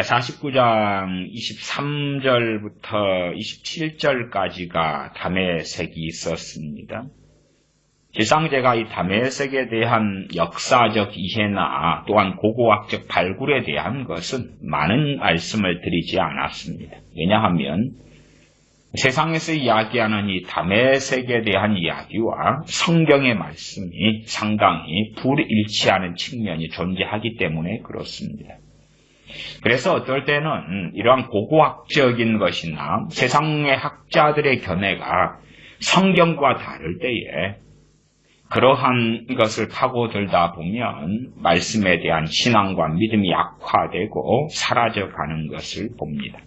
49장 23절부터 27절까지가 담의색이 있었습니다. 지상 제가 이 담의색에 대한 역사적 이해나 또한 고고학적 발굴에 대한 것은 많은 말씀을 드리지 않았습니다. 왜냐하면 세상에서 이야기하는 이 담의색에 대한 이야기와 성경의 말씀이 상당히 불일치하는 측면이 존재하기 때문에 그렇습니다. 그래서 어떨 때는 이러한 고고학적인 것이나 세상의 학자들의 견해가 성경과 다를 때에 그러한 것을 파고들다 보면 말씀에 대한 신앙과 믿음이 약화되고 사라져가는 것을 봅니다.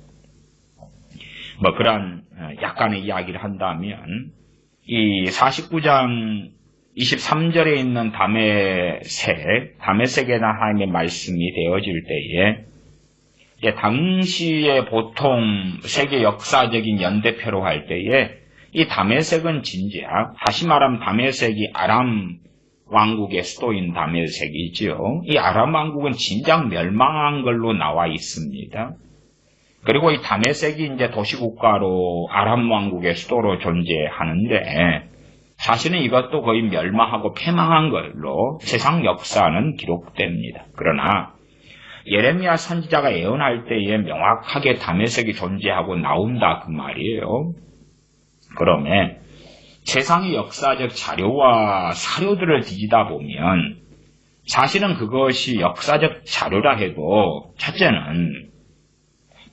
뭐 그런 약간의 이야기를 한다면 이 49장 23절에 있는 담의색, 담의색에나 하나님의 말씀이 되어질 때에 당시에 보통 세계 역사적인 연대표로 할 때에 이 다메섹은 진지야. 다시 말하면 다메섹이 아람 왕국의 수도인 다메섹이죠. 이 아람 왕국은 진작 멸망한 걸로 나와 있습니다. 그리고 이 다메섹이 이제 도시국가로 아람 왕국의 수도로 존재하는데 사실은 이것도 거의 멸망하고 패망한 걸로 세상 역사는 기록됩니다. 그러나 예레미야 선지자가 예언할 때에 명확하게 다메섹이 존재하고 나온다 그 말이에요. 그러면 세상의 역사적 자료와 사료들을 뒤지다 보면 사실은 그것이 역사적 자료라 해도 첫째는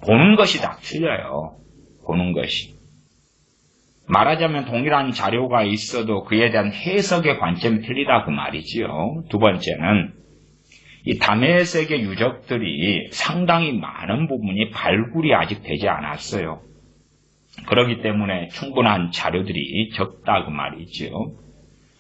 보는 것이 다 틀려요. 보는 것이. 말하자면 동일한 자료가 있어도 그에 대한 해석의 관점이 틀리다 그 말이지요. 두 번째는 이 다메섹의 유적들이 상당히 많은 부분이 발굴이 아직 되지 않았어요. 그렇기 때문에 충분한 자료들이 적다 그 말이죠.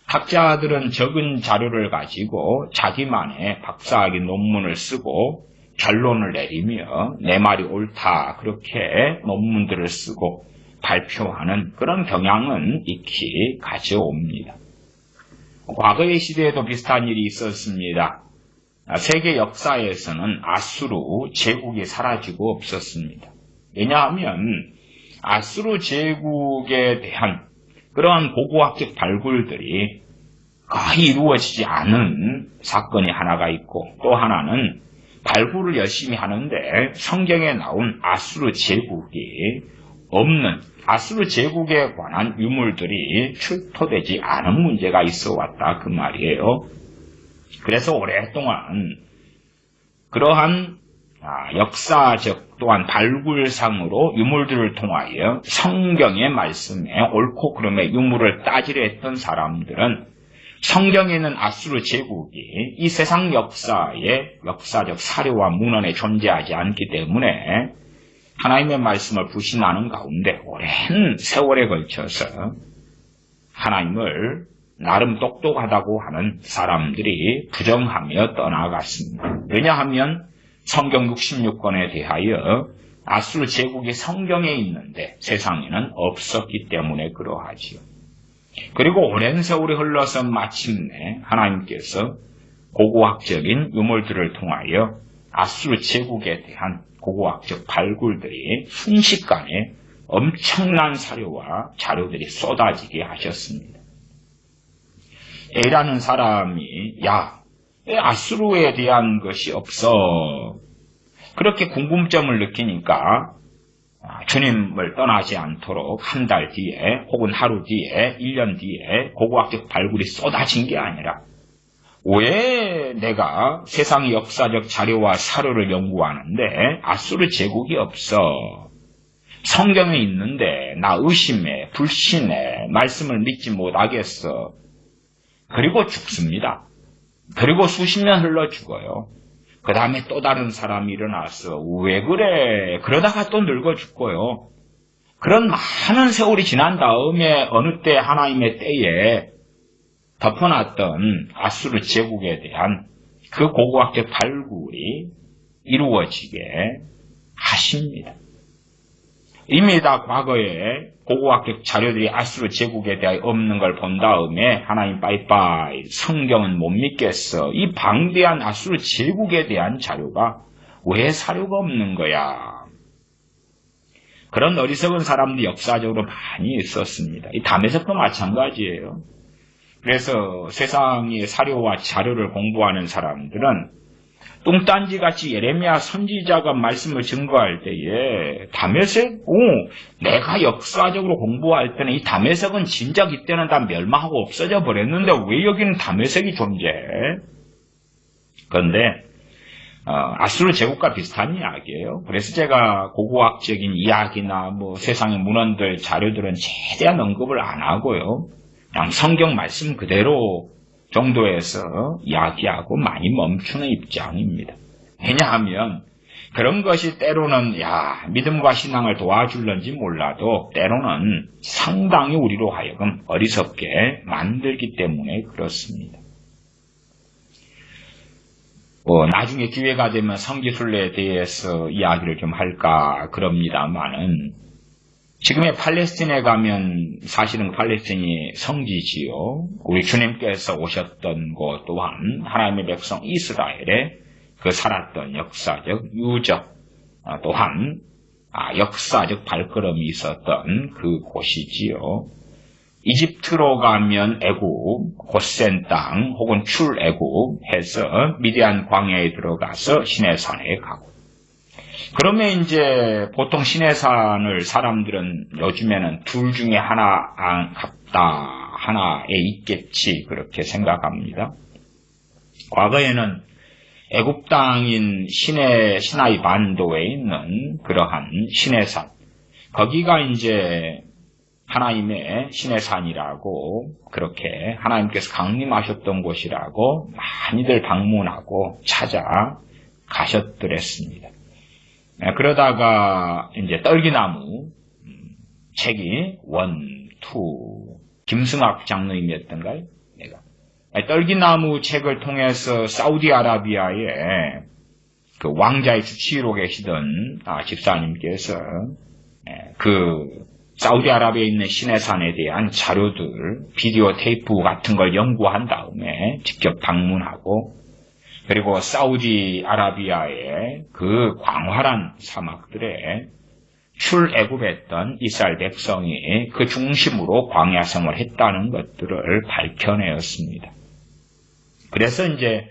학자들은 적은 자료를 가지고 자기만의 박사학위 논문을 쓰고 결론을 내리며 내 말이 옳다 그렇게 논문들을 쓰고 발표하는 그런 경향은 익히 가져옵니다. 과거의 시대에도 비슷한 일이 있었습니다. 세계 역사에서는 아수르 제국이 사라지고 없었습니다. 왜냐하면 아수르 제국에 대한 그러한 고고학적 발굴들이 거의 이루어지지 않은 사건이 하나가 있고 또 하나는 발굴을 열심히 하는데 성경에 나온 아수르 제국이 없는 아수르 제국에 관한 유물들이 출토되지 않은 문제가 있어 왔다 그 말이에요. 그래서 오랫동안 그러한 아, 역사적 또한 발굴상으로 유물들을 통하여 성경의 말씀에 옳고 그름의 유물을 따지려 했던 사람들은 성경에 있는 아수르 제국이 이 세상 역사의 역사적 사료와 문헌에 존재하지 않기 때문에 하나님의 말씀을 부신하는 가운데 오랜 세월에 걸쳐서 하나님을 나름 똑똑하다고 하는 사람들이 부정하며 떠나갔습니다. 왜냐하면 성경 66권에 대하여 아수르 제국이 성경에 있는데 세상에는 없었기 때문에 그러하지요. 그리고 오랜 세월이 흘러서 마침내 하나님께서 고고학적인 유물들을 통하여 아수르 제국에 대한 고고학적 발굴들이 순식간에 엄청난 사료와 자료들이 쏟아지게 하셨습니다. A라는 사람이 야 아수르에 대한 것이 없어. 그렇게 궁금점을 느끼니까 아, 주님을 떠나지 않도록 한 달 뒤에 혹은 하루 뒤에 1년 뒤에 고고학적 발굴이 쏟아진 게 아니라 왜 내가 세상의 역사적 자료와 사료를 연구하는데 아수르 제국이 없어? 성경에 있는데 나 의심해, 불신해, 말씀을 믿지 못하겠어. 그리고 죽습니다. 그리고 수십 년 흘러 죽어요. 그 다음에 또 다른 사람이 일어나서 왜 그래? 그러다가 또 늙어 죽고요. 그런 많은 세월이 지난 다음에 어느 때 하나님의 때에 덮어놨던 아수르 제국에 대한 그 고고학적 발굴이 이루어지게 하십니다. 이미 다 과거에 고고학적 자료들이 아수르 제국에 대해 없는 걸 본 다음에 하나님 빠이빠이 성경은 못 믿겠어. 이 방대한 아수르 제국에 대한 자료가 왜 사료가 없는 거야? 그런 어리석은 사람도 역사적으로 많이 있었습니다. 이 담에서도 마찬가지예요. 그래서 세상의 사료와 자료를 공부하는 사람들은 똥딴지 같이 예레미야 선지자가 말씀을 증거할 때에 담에색, 오, 내가 역사적으로 공부할 때는 이 담에색은 진작 이때는 다 멸망하고 없어져 버렸는데 왜 여기는 담에색이 존재해? 그런데 어, 아수르 제국과 비슷한 이야기예요. 그래서 제가 고고학적인 이야기나 뭐 세상의 문헌들 자료들은 최대한 언급을 안 하고요. 그냥 성경 말씀 그대로 정도에서 이야기하고 많이 멈추는 입장입니다. 왜냐하면 그런 것이 때로는 야 믿음과 신앙을 도와줄런지 몰라도 때로는 상당히 우리로 하여금 어리석게 만들기 때문에 그렇습니다. 뭐 나중에 기회가 되면 성기순례에 대해서 이야기를 좀 할까 그럽니다만은 지금의 팔레스틴에 가면 사실은 팔레스틴이 성지지요. 우리 주님께서 오셨던 곳 또한 하나님의 백성 이스라엘의 그 살았던 역사적 유적 아, 또한 아, 역사적 발걸음이 있었던 그 곳이지요. 이집트로 가면 애국, 고센 땅 혹은 출애국 해서 미디안 광야에 들어가서 시내산에 가고 그러면 이제 보통 시내산을 사람들은 요즘에는 둘 중에 하나 아, 같다 하나에 있겠지 그렇게 생각합니다. 과거에는 애국 땅인 시내 시나이 반도에 있는 그러한 시내산 거기가 이제 하나님의 신의 산이라고 그렇게 하나님께서 강림하셨던 곳이라고 많이들 방문하고 찾아 가셨더랬습니다. 네, 그러다가 이제 떨기나무 음, 책이 원, 투 김승학 장로님이었던가요? 내가 떨기나무 책을 통해서 사우디아라비아의 그 왕자의 수치로 계시던 아, 집사님께서 예, 그 사우디아라비아에 있는 시내산에 대한 자료들, 비디오 테이프 같은 걸 연구한 다음에 직접 방문하고 그리고 사우디아라비아의 그 광활한 사막들에 출애굽했던 이스라엘 백성이 그 중심으로 광야 생활을 했다는 것들을 밝혀내었습니다. 그래서 이제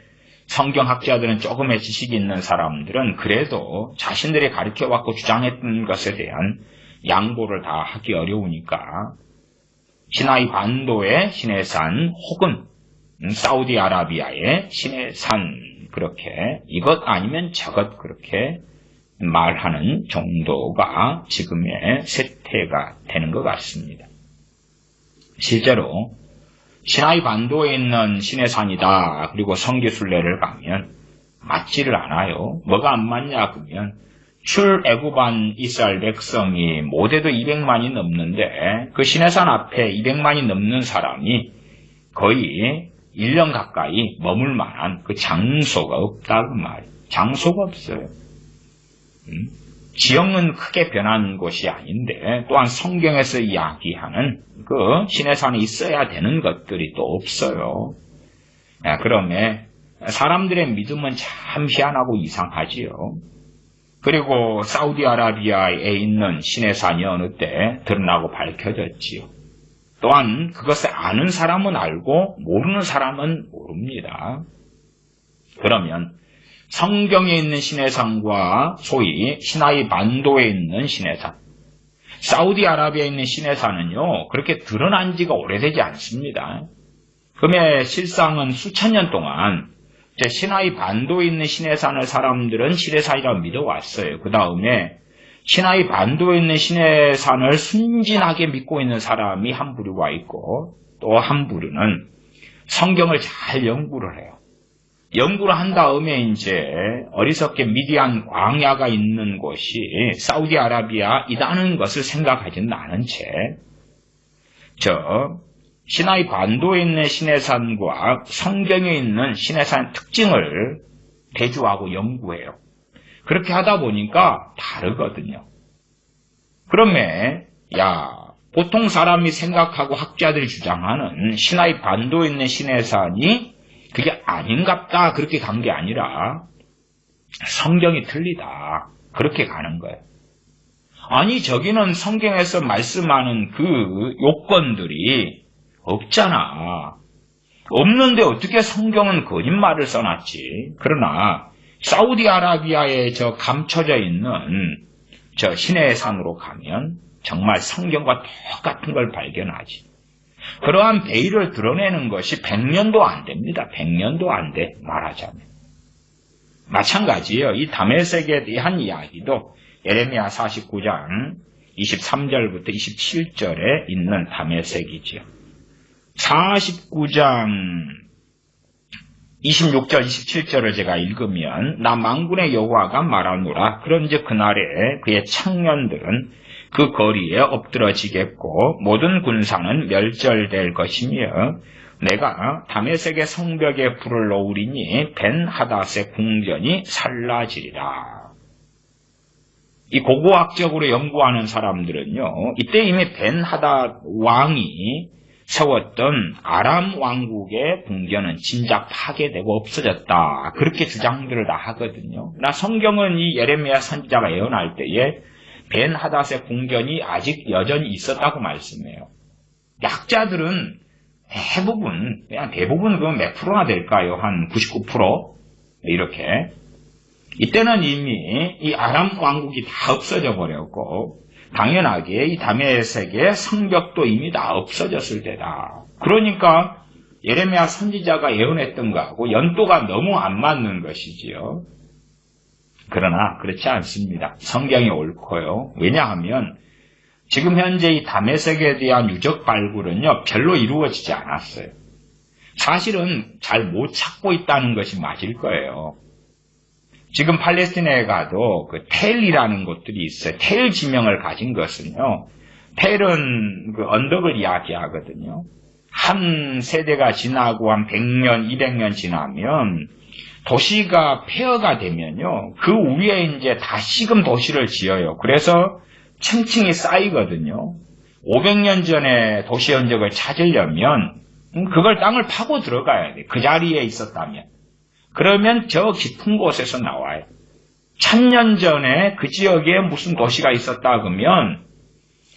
성경학자들은 조금의 지식이 있는 사람들은 그래도 자신들이 가르쳐왔고 주장했던 것에 대한 양보를 다 하기 어려우니까 시나이 반도의 시내산 혹은 사우디아라비아의 시내산 그렇게 이것 아니면 저것 그렇게 말하는 정도가 지금의 세태가 되는 것 같습니다. 실제로 시나이 반도에 있는 시내산이다 그리고 성기순례를 가면 맞지를 않아요. 뭐가 안 맞냐 그러면 출애굽한 이스라엘 백성이 모대도 200만이 넘는데 그 시내산 앞에 200만이 넘는 사람이 거의 1년 가까이 머물 만한 그 장소가 없다고 말이에요. 장소가 없어요. 음? 지형은 크게 변한 곳이 아닌데 또한 성경에서 이야기하는 그 시내산에 있어야 되는 것들이 또 없어요. 아, 그러면 사람들의 믿음은 참 희한하고 이상하지요. 그리고 사우디아라비아에 있는 시내산이 어느 때 드러나고 밝혀졌지요. 또한 그것을 아는 사람은 알고 모르는 사람은 모릅니다. 그러면 성경에 있는 시내산과 소위 시나이 반도에 있는 시내산, 사우디아라비아에 있는 시내산은요, 그렇게 드러난 지가 오래되지 않습니다. 그의 실상은 수천 년 동안 시나이 반도에 있는 시내산을 사람들은 시내산이라고 믿어왔어요. 그 다음에 시나이 반도에 있는 시내산을 순진하게 믿고 있는 사람이 한 부류가 있고 또 한 부류는 성경을 잘 연구를 해요. 연구를 한 다음에 이제 어리석게 미디안 광야가 있는 곳이 사우디아라비아이라는 것을 생각하지는 않은 채, 저, 시나이 반도에 있는 시내산과 성경에 있는 시내산 특징을 대조하고 연구해요. 그렇게 하다 보니까 다르거든요. 그러면 야 보통 사람이 생각하고 학자들이 주장하는 시나이 반도에 있는 시내산이 그게 아닌갑다 그렇게 간 게 아니라 성경이 틀리다. 그렇게 가는 거예요. 아니, 저기는 성경에서 말씀하는 그 요건들이 없잖아. 없는데 어떻게 성경은 거짓말을 써놨지? 그러나 사우디아라비아에 저 감춰져 있는 저 신의 산으로 가면 정말 성경과 똑같은 걸 발견하지. 그러한 베일을 드러내는 것이 100년도 안 됩니다. 100년도 안 돼, 말하자면. 마찬가지예요. 이 다메섹에 대한 이야기도 예레미야 49장 23절부터 27절에 있는 다메섹이지요. 49장 26절 27절을 제가 읽으면 나 망군의 여호와가 말하노라 그런즉 그날에 그의 청년들은 그 거리에 엎드러지겠고 모든 군사는 멸절될 것이며 내가 다메섹의 성벽에 불을 놓으리니 벤 하닷의 궁전이 살라지리라. 이 고고학적으로 연구하는 사람들은요, 이때 이미 벤 하닷 왕이 세웠던 아람 왕국의 궁전은 진작 파괴되고 없어졌다. 그렇게 주장들을 다 하거든요. 나 성경은 이 예레미야 선지자가 예언할 때에 벤 하닷의 궁전이 아직 여전히 있었다고 말씀해요. 약자들은 대부분, 그냥 대부분 그몇 프로나 될까요? 한 99%? 이렇게. 이때는 이미 이 아람 왕국이 다 없어져 버렸고, 당연하게 이 다메섹의 성벽도 이미 다 없어졌을 때다. 그러니까 예레미야 선지자가 예언했던 거하고 연도가 너무 안 맞는 것이지요. 그러나 그렇지 않습니다. 성경이 옳고요. 왜냐하면 지금 현재 이 다메섹에 대한 유적 발굴은요, 별로 이루어지지 않았어요. 사실은 잘 못 찾고 있다는 것이 맞을 거예요. 지금 팔레스티나에 가도 그 텔이라는 곳들이 있어요. 텔 지명을 가진 것은요, 텔은 그 언덕을 이야기하거든요. 한 세대가 지나고 한 100년, 200년 지나면 도시가 폐허가 되면요, 그 위에 이제 다시금 도시를 지어요. 그래서 층층이 쌓이거든요. 500년 전에 도시 흔적을 찾으려면 음, 그걸 땅을 파고 들어가야 돼. 그 자리에 있었다면. 그러면 저 깊은 곳에서 나와요. 천년 전에 그 지역에 무슨 도시가 있었다 그러면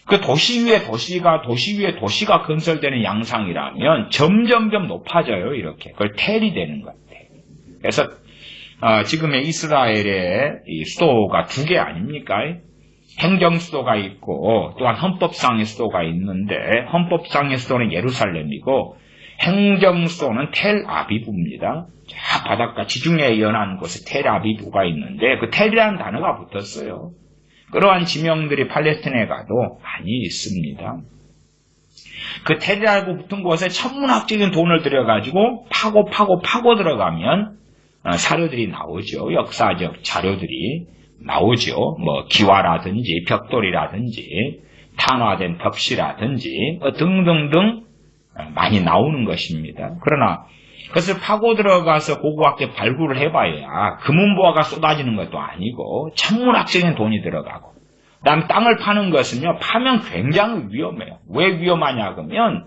그 도시 위에 도시가 도시 위에 도시가 건설되는 양상이라면 점점점 높아져요. 이렇게 그걸 텔이 되는 것 같아요. 그래서 어, 지금의 이스라엘의 이 수도가 두 개 아닙니까? 행정 수도가 있고 또한 헌법상의 수도가 있는데 헌법상의 수도는 예루살렘이고 행정 수도는 텔아비브입니다. 자 바닷가 지중해에 연한 곳에 텔아비브가 있는데 그 텔이라는 단어가 붙었어요. 그러한 지명들이 팔레스틴에 가도 많이 있습니다. 그 텔이라고 붙은 곳에 천문학적인 돈을 들여가지고 파고 파고 파고 들어가면 어, 사료들이 나오죠. 역사적 자료들이 나오죠. 뭐 기와라든지 벽돌이라든지 탄화된 벽시라든지 뭐 등등등 많이 나오는 것입니다. 그러나 그것을 파고 들어가서 고고학계 발굴을 해봐야 금은보화가 쏟아지는 것도 아니고 천문학적인 돈이 들어가고 그다음 땅을 파는 것은요 파면 굉장히 위험해요. 왜 위험하냐 그러면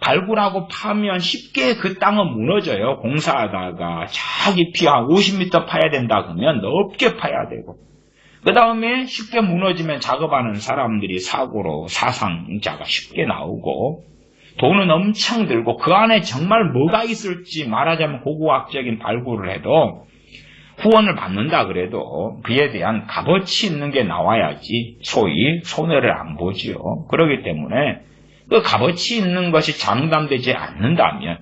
발굴하고 파면 쉽게 그 땅은 무너져요. 공사하다가 자 깊이 한 50m 파야 된다 그러면 넓게 파야 되고 그 다음에 쉽게 무너지면 작업하는 사람들이 사고로 사상자가 쉽게 나오고 돈은 엄청 들고 그 안에 정말 뭐가 있을지 말하자면 고고학적인 발굴을 해도 후원을 받는다 그래도 그에 대한 값어치 있는 게 나와야지 소위 손해를 안 보지요. 그렇기 때문에 그 값어치 있는 것이 장담되지 않는다면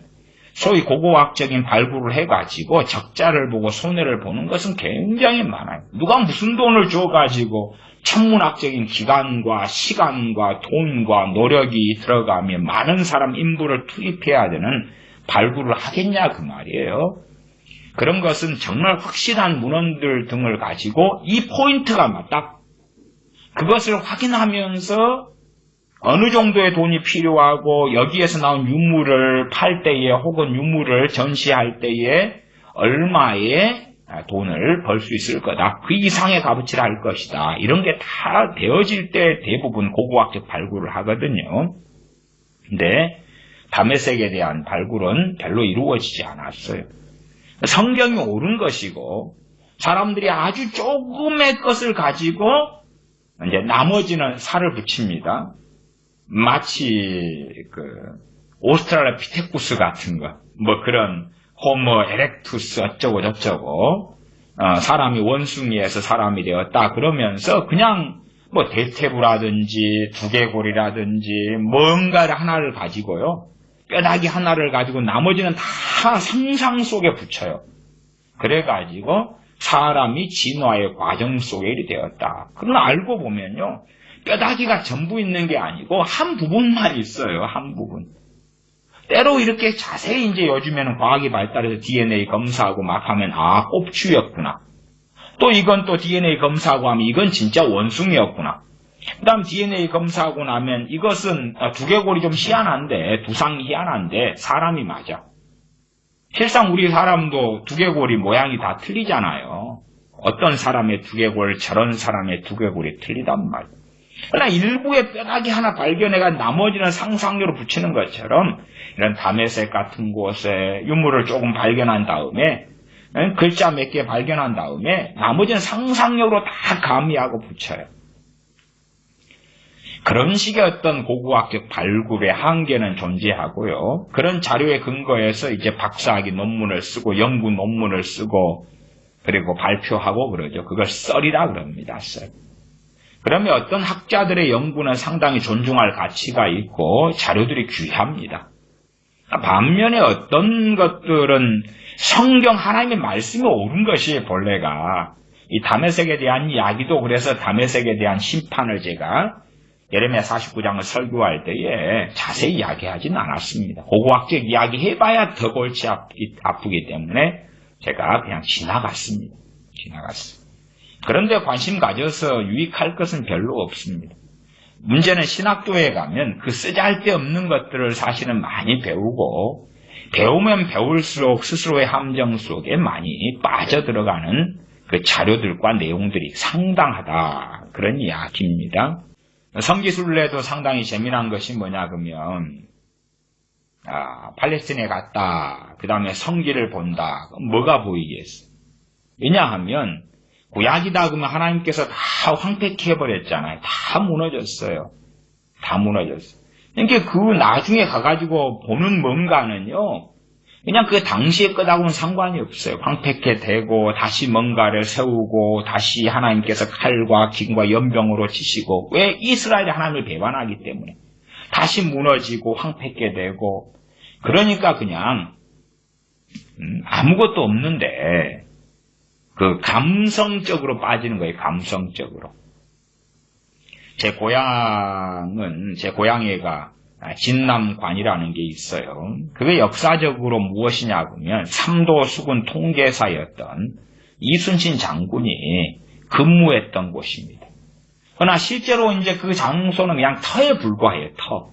소위 고고학적인 발굴을 해가지고 적자를 보고 손해를 보는 것은 굉장히 많아요. 누가 무슨 돈을 줘가지고 천문학적인 기간과 시간과 돈과 노력이 들어가면 많은 사람 인부를 투입해야 되는 발굴을 하겠냐 그 말이에요. 그런 것은 정말 확실한 문헌들 등을 가지고 이 포인트가 맞다. 그것을 확인하면서 어느 정도의 돈이 필요하고 여기에서 나온 유물을 팔 때에 혹은 유물을 전시할 때에 얼마의 돈을 벌 수 있을 거다. 그 이상의 값어치를 할 것이다. 이런 게 다 되어질 때 대부분 고고학적 발굴을 하거든요. 근데 다메섹에 대한 발굴은 별로 이루어지지 않았어요. 성경이 옳은 것이고 사람들이 아주 조금의 것을 가지고 이제 나머지는 살을 붙입니다. 마치 그 오스트랄로피테쿠스 같은 거, 뭐 그런 호모 에렉투스 어쩌고 저쩌고 어, 사람이 원숭이에서 사람이 되었다 그러면서 그냥 뭐 대퇴부라든지 두개골이라든지 뭔가를 하나를 가지고요 뼈다귀 하나를 가지고 나머지는 다 상상 속에 붙여요. 그래가지고 사람이 진화의 과정 속에 일이 되었다. 그러나 알고 보면요 뼈다귀가 전부 있는 게 아니고 한 부분만 있어요. 한 부분. 때로 이렇게 자세히 이제 요즘에는 과학이 발달해서 DNA 검사하고 막 하면 아 꼽추였구나. 또 이건 또 DNA 검사하고 하면 이건 진짜 원숭이였구나. 그 다음 DNA 검사하고 나면 이것은 아, 두개골이 좀 희한한데 두상이 희한한데 사람이 맞아. 실상 우리 사람도 두개골이 모양이 다 틀리잖아요. 어떤 사람의 두개골 저런 사람의 두개골이 틀리단 말이에요. 그러나 일부의 뼈다귀 하나 발견해가 나머지는 상상력으로 붙이는 것처럼 이런 담에색 같은 곳에 유물을 조금 발견한 다음에 응? 글자 몇 개 발견한 다음에 나머지는 상상력으로 다 가미하고 붙여요. 그런 식의 어떤 고고학적 발굴의 한계는 존재하고요. 그런 자료에 근거해서 이제 박사학위 논문을 쓰고 연구 논문을 쓰고 그리고 발표하고 그러죠. 그걸 썰이라 그럽니다. 썰. 그러면 어떤 학자들의 연구는 상당히 존중할 가치가 있고 자료들이 귀합니다. 반면에 어떤 것들은 성경 하나님의 말씀이 옳은 것이 본래가 이 담에색에 대한 이야기도 그래서 담에색에 대한 심판을 제가 예레미야 49장을 설교할 때에 자세히 이야기하지는 않았습니다. 고고학적 이야기 해봐야 더 골치 아프기, 아프기 때문에 제가 그냥 지나갔습니다. 지나갔습니다. 그런데 관심 가져서 유익할 것은 별로 없습니다. 문제는 신학교에 가면 그 쓰잘데없는 것들을 사실은 많이 배우고 배우면 배울수록 스스로의 함정 속에 많이 빠져들어가는 그 자료들과 내용들이 상당하다. 그런 이야기입니다. 성기순례도 상당히 재미난 것이 뭐냐 그러면 아, 팔레스틴에 갔다. 그 다음에 성기를 본다. 뭐가 보이겠어? 왜냐하면 구약이다 그러면 하나님께서 다 황폐해버렸잖아요. 다 무너졌어요. 다 무너졌어요. 그러니까 그 나중에 가가지고 보는 뭔가는요. 그냥 그 당시의 것하고는 상관이 없어요. 황폐케 되고 다시 뭔가를 세우고 다시 하나님께서 칼과 기근과 연병으로 치시고 왜 이스라엘이 하나님을 배반하기 때문에 다시 무너지고 황폐케 되고 그러니까 그냥 음, 아무것도 없는데 그 감성적으로 빠지는 거예요. 감성적으로. 제 고향은 제 고향애가 진남관이라는 게 있어요. 그게 역사적으로 무엇이냐 하면 삼도 수군 통계사였던 이순신 장군이 근무했던 곳입니다. 그러나 실제로 이제 그 장소는 그냥 터에 불과해요. 터.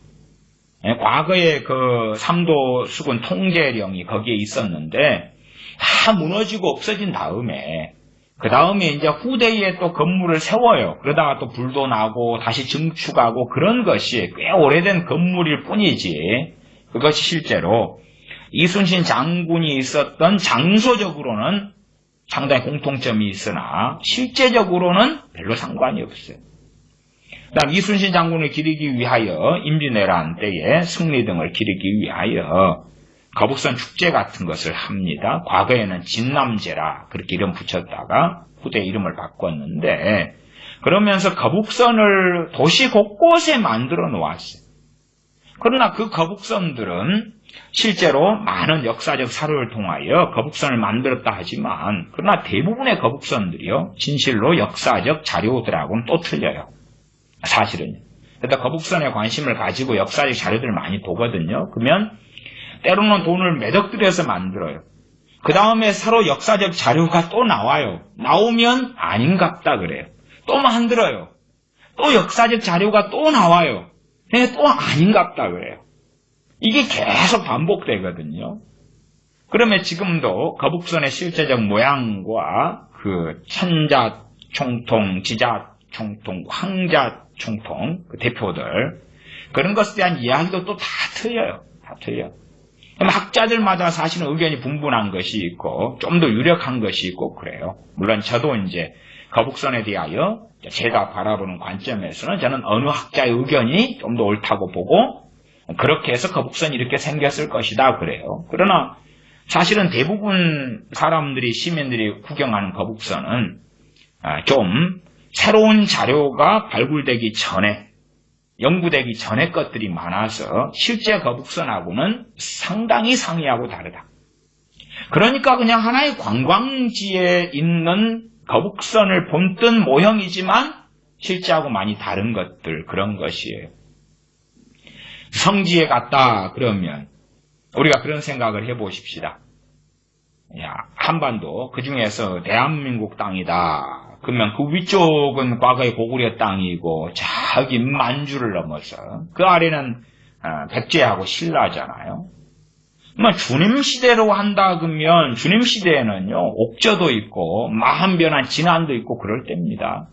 예, 과거에 그 삼도 수군 통제령이 거기에 있었는데 다 무너지고 없어진 다음에 그 다음에 이제 후대에 또 건물을 세워요. 그러다가 또 불도 나고 다시 증축하고 그런 것이 꽤 오래된 건물일 뿐이지 그것이 실제로 이순신 장군이 있었던 장소적으로는 상당히 공통점이 있으나 실제적으로는 별로 상관이 없어요. 그다음 이순신 장군을 기리기 위하여 임진왜란 때에 승리 등을 기리기 위하여 거북선 축제 같은 것을 합니다. 과거에는 진남제라 그렇게 이름 붙였다가 후대 이름을 바꿨는데 그러면서 거북선을 도시 곳곳에 만들어 놓았어요. 그러나 그 거북선들은 실제로 많은 역사적 사료를 통하여 거북선을 만들었다 하지만 그러나 대부분의 거북선들이요 진실로 역사적 자료들하고는 또 틀려요. 사실은. 그러니까 거북선에 관심을 가지고 역사적 자료들을 많이 보거든요. 그러면 때로는 돈을 매덕 들여서 만들어요. 그 다음에 서로 역사적 자료가 또 나와요. 나오면 아닌갑다 그래요. 또 만들어요. 또 역사적 자료가 또 나와요. 근데 또 아닌갑다 그래요. 이게 계속 반복되거든요. 그러면 지금도 거북선의 실제적 모양과 그 천자 총통, 지자 총통, 황자 총통 그 대표들 그런 것에 대한 이야기도 또 다 틀려요. 다 틀려. 학자들마다 사실은 의견이 분분한 것이 있고 좀 더 유력한 것이 있고 그래요. 물론 저도 이제 거북선에 대하여 제가 바라보는 관점에서는 저는 어느 학자의 의견이 좀 더 옳다고 보고 그렇게 해서 거북선이 이렇게 생겼을 것이다 그래요. 그러나 사실은 대부분 사람들이 시민들이 구경하는 거북선은 아, 좀 새로운 자료가 발굴되기 전에 연구되기 전의 것들이 많아서 실제 거북선하고는 상당히 상이하고 다르다. 그러니까 그냥 하나의 관광지에 있는 거북선을 본뜬 모형이지만 실제하고 많이 다른 것들 그런 것이에요. 성지에 갔다 그러면 우리가 그런 생각을 해보십시다. 야, 한반도 그 중에서 대한민국 땅이다. 그러면 그 위쪽은 과거의 고구려 땅이고 저기 만주를 넘어서 그 아래는 어, 백제하고 신라잖아요. 뭐 주님 시대로 한다 그러면 주님 시대에는요 옥저도 있고 마한변한 진안도 있고 그럴 때입니다.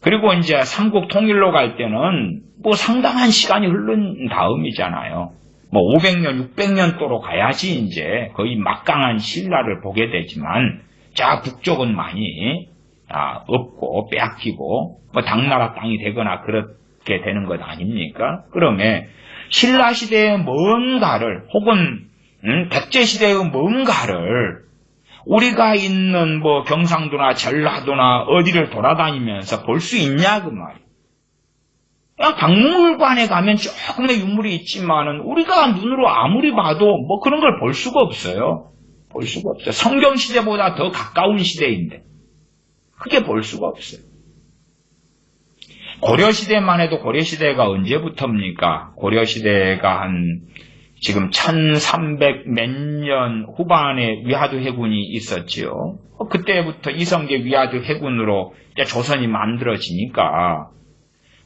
그리고 이제 삼국 통일로 갈 때는 뭐 상당한 시간이 흐른 다음이잖아요. 뭐 500년, 600년 도로 가야지 이제 거의 막강한 신라를 보게 되지만 자 북쪽은 많이 아, 없고 빼앗기고 뭐 당나라 땅이 되거나 그렇게 되는 것 아닙니까? 그러면 신라 시대의 뭔가를 혹은 음, 백제 시대의 뭔가를 우리가 있는 뭐 경상도나 전라도나 어디를 돌아다니면서 볼 수 있냐 그 말이에요. 그냥 박물관에 가면 조금의 유물이 있지만은 우리가 눈으로 아무리 봐도 뭐 그런 걸 볼 수가 없어요. 볼 수가 없어요. 성경 시대보다 더 가까운 시대인데 크게 볼 수가 없어요. 고려 시대만 해도 고려 시대가 언제부터입니까? 고려 시대가 한 지금 1300 몇 년 후반에 위화도 해군이 있었지요. 그때부터 이성계 위화도 해군으로 조선이 만들어지니까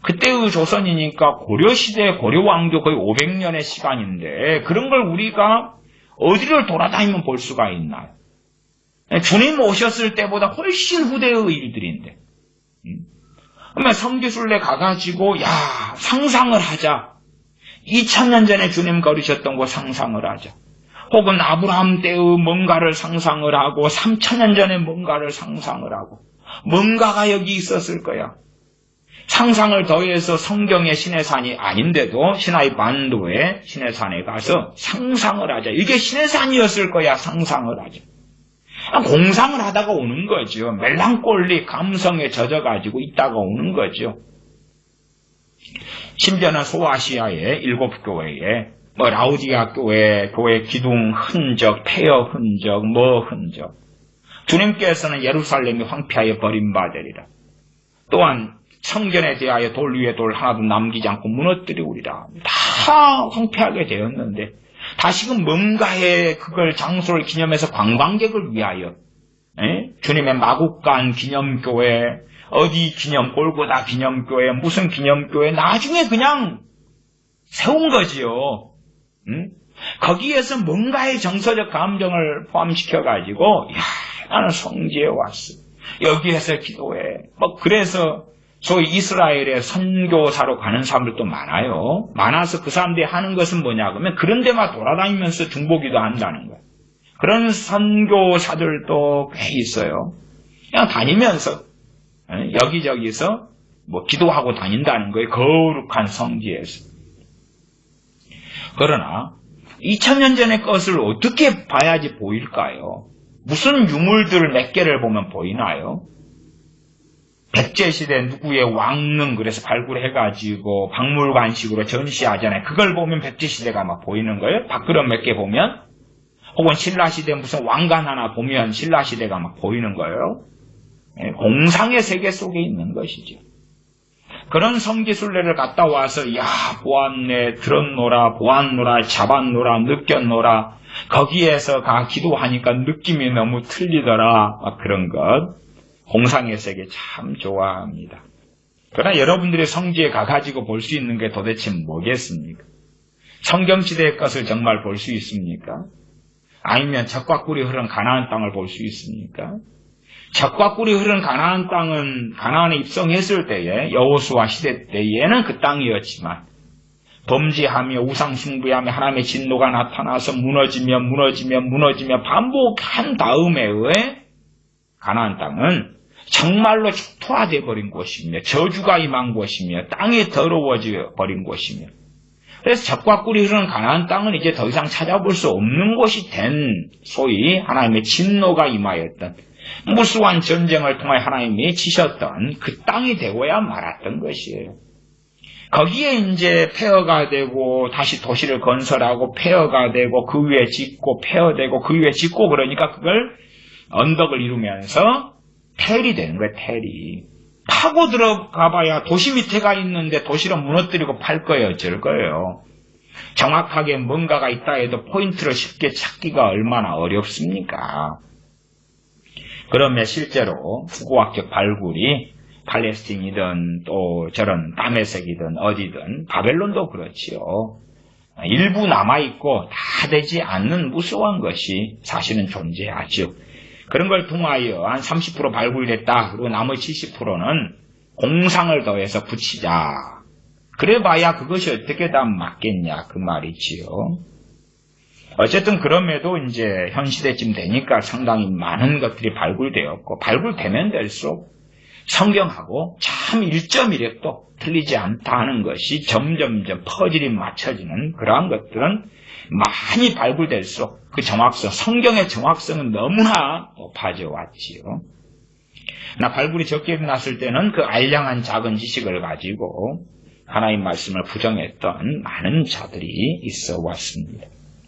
그때의 조선이니까 고려 시대 고려 왕조 거의 500년의 시간인데 그런 걸 우리가 어디를 돌아다니면 볼 수가 있나요? 주님 오셨을 때보다 훨씬 후대의 일들인데. 그러면 성지순례 가가지고 야 상상을 하자. 2000년 전에 주님 걸으셨던 거 상상을 하자. 혹은 아브라함 때의 뭔가를 상상을 하고 3000년 전에 뭔가를 상상을 하고 뭔가가 여기 있었을 거야 상상을 더해서 성경의 신의 산이 아닌데도 신하의 반도에 신의 산에 가서 상상을 하자. 이게 신의 산이었을 거야. 상상을 하자. 공상을 하다가 오는 거죠. 멜랑꼴리 감성에 젖어가지고 있다가 오는 거죠. 심지어는 소아시아의 일곱 교회에 뭐 라우디아 교회, 교회 기둥 흔적, 폐허 흔적, 뭐 흔적. 주님께서는 예루살렘이 황폐하여 버림받으리라. 또한 성전에 대하여 돌 위에 돌 하나도 남기지 않고 무너뜨리우리라. 다 황폐하게 되었는데 다시금 뭔가의 그걸 장소를 기념해서 관광객을 위하여 에? 주님의 마국간 기념교회 어디 기념 골고다 기념교회 무슨 기념교회 나중에 그냥 세운 거지요. 응? 거기에서 뭔가의 정서적 감정을 포함시켜 가지고 야 나는 성지에 왔어. 여기에서 기도해. 뭐 그래서 소위 이스라엘의 선교사로 가는 사람들도 많아요. 많아서 그 사람들이 하는 것은 뭐냐 그러면 그런 데만 돌아다니면서 중보기도 한다는 거예요. 그런 선교사들도 꽤 있어요. 그냥 다니면서 여기저기서 뭐 기도하고 다닌다는 거예요. 거룩한 성지에서. 그러나 2000년 전의 것을 어떻게 봐야지 보일까요? 무슨 유물들 몇 개를 보면 보이나요? 백제 시대 누구의 왕릉 그래서 발굴해가지고 박물관식으로 전시하잖아요. 그걸 보면 백제 시대가 막 보이는 거예요. 밥그릇 몇 개 보면 혹은 신라 시대 무슨 왕관 하나 보면 신라 시대가 막 보이는 거예요. 예, 공상의 세계 속에 있는 것이죠. 그런 성지순례를 갔다 와서 야 보았네 들었노라 보았노라 잡았노라 느꼈노라 거기에서 가 기도하니까 느낌이 너무 틀리더라 막 그런 것 공상의 세계 참 좋아합니다. 그러나 여러분들이 성지에 가가지고 볼 수 있는 게 도대체 뭐겠습니까? 성경시대의 것을 정말 볼 수 있습니까? 아니면 적과 꿀이 흐른 가나안 땅을 볼 수 있습니까? 적과 꿀이 흐른 가나안 땅은 가나안에 입성했을 때에 여호수아 시대 때에는 그 땅이었지만 범죄하며 우상 숭배하며 하나님의 진노가 나타나서 무너지며 무너지며 무너지며 반복한 다음에 왜 가나안 땅은 정말로 초토화돼 버린 곳이며 저주가 임한 곳이며 땅이 더러워져 버린 곳이며 그래서 적과 꿀이 흐르는 가나안 땅은 이제 더 이상 찾아볼 수 없는 곳이 된 소위 하나님의 진노가 임하였던 무수한 전쟁을 통해 하나님이 치셨던 그 땅이 되고야 말았던 것이에요. 거기에 이제 폐허가 되고 다시 도시를 건설하고 폐허가 되고 그 위에 짓고 폐허되고 그 위에 짓고 그러니까 그걸 언덕을 이루면서 텔이 되는 거예요, 텔이. 파고 들어가 봐야 도시 밑에가 있는데 도시를 무너뜨리고 팔 거예요, 어쩔 거예요. 정확하게 뭔가가 있다 해도 포인트를 쉽게 찾기가 얼마나 어렵습니까? 그러면 실제로 후고학적 발굴이 팔레스틴이든 또 저런 다메섹이든 어디든 바벨론도 그렇지요. 일부 남아있고 다 되지 않는 무수한 것이 사실은 존재하죠. 그런 걸 통하여 한 30% 발굴됐다. 그리고 나머지 70%는 공상을 더해서 붙이자. 그래 봐야 그것이 어떻게 다 맞겠냐. 그 말이지요. 어쨌든 그럼에도 이제 현 시대쯤 되니까 상당히 많은 것들이 발굴되었고, 발굴되면 될수록 성경하고 참 1.1획도 틀리지 않다 하는 것이 점점점 퍼즐이 맞춰지는 그러한 것들은 많이 발굴될수록 그 정확성, 성경의 정확성은 너무나 높아져 왔지요. 나 발굴이 적게 났을 때는 그 알량한 작은 지식을 가지고 하나님 말씀을 부정했던 많은 자들이 있어 왔습니다.